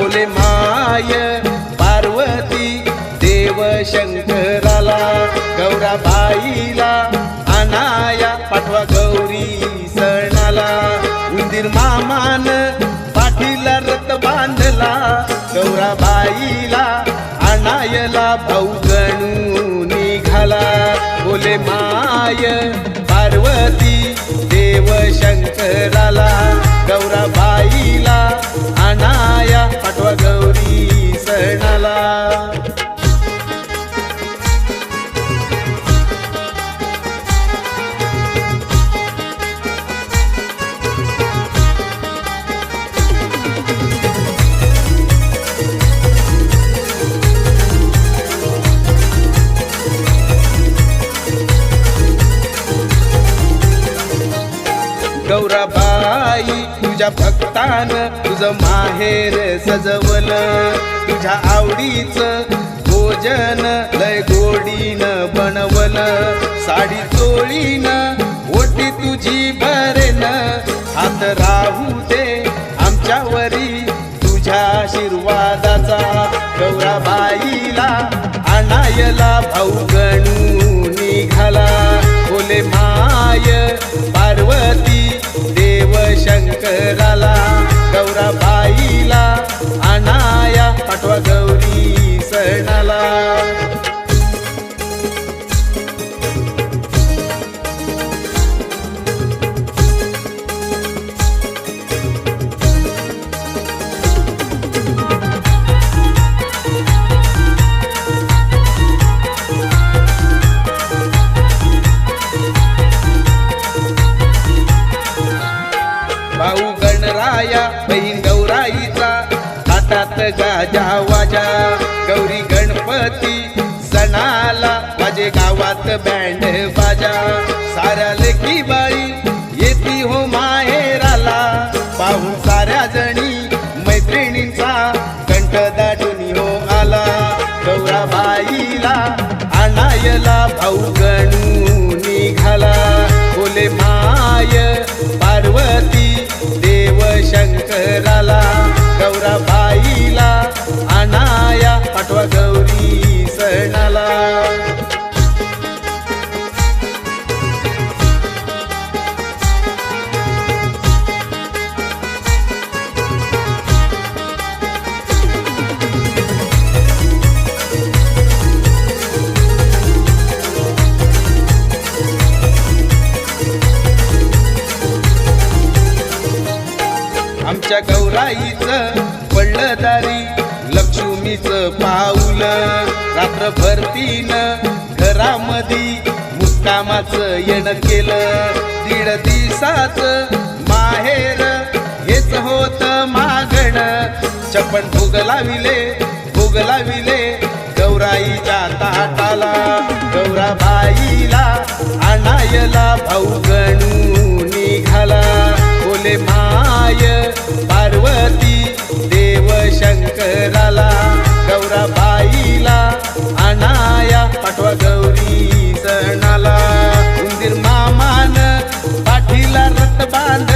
बोले माय पार्वती देव शंकराला गौराबाईला अनाया पाठवा गौरी सणाला. उंदीर मामान पाठीला रथ बांधला गौराबाईला अनायला भाऊ गणू निघाला. बोले माय पार्वती गौराबाई तुझ्या भक्तान तुझं माहेर सजवल. तुझ्या आवडीच भोजन लय गोडीन बनवल. साडी चोळीन ओटी तुझी भरेन. हात राहू दे आमच्यावरी तुझ्या आशीर्वादाचा. गौराबाईला आणायला भाऊ गणू. राया बहीण गौराईचा. हातात गाजा वाजा. गौरी गणपती सणाला माझे गावात बँड बाजा. साऱ्या लेखी बाई येती हो माहेराला. पाहून साऱ्या जणी मैत्रिणींचा कंठ दाटून हो आला. गौराबाईला आणायला भाऊ आमच्या गौराईचं पडलं दारी लक्ष्मीचं पाऊल. रात्र भरतीन घरामधी मुक्कामाचं येणं केलं. दीड दिवसाचं माहेर हेच होत मागण. चपण भोग लाविले भोग लाविले गौराईच्या ताटाला. गौराबाईला आणायला भाऊ गणू. नवरा बाईला आणाया पाठवा गौरी सणाला उंदीर मामान पाठीला रथ बांध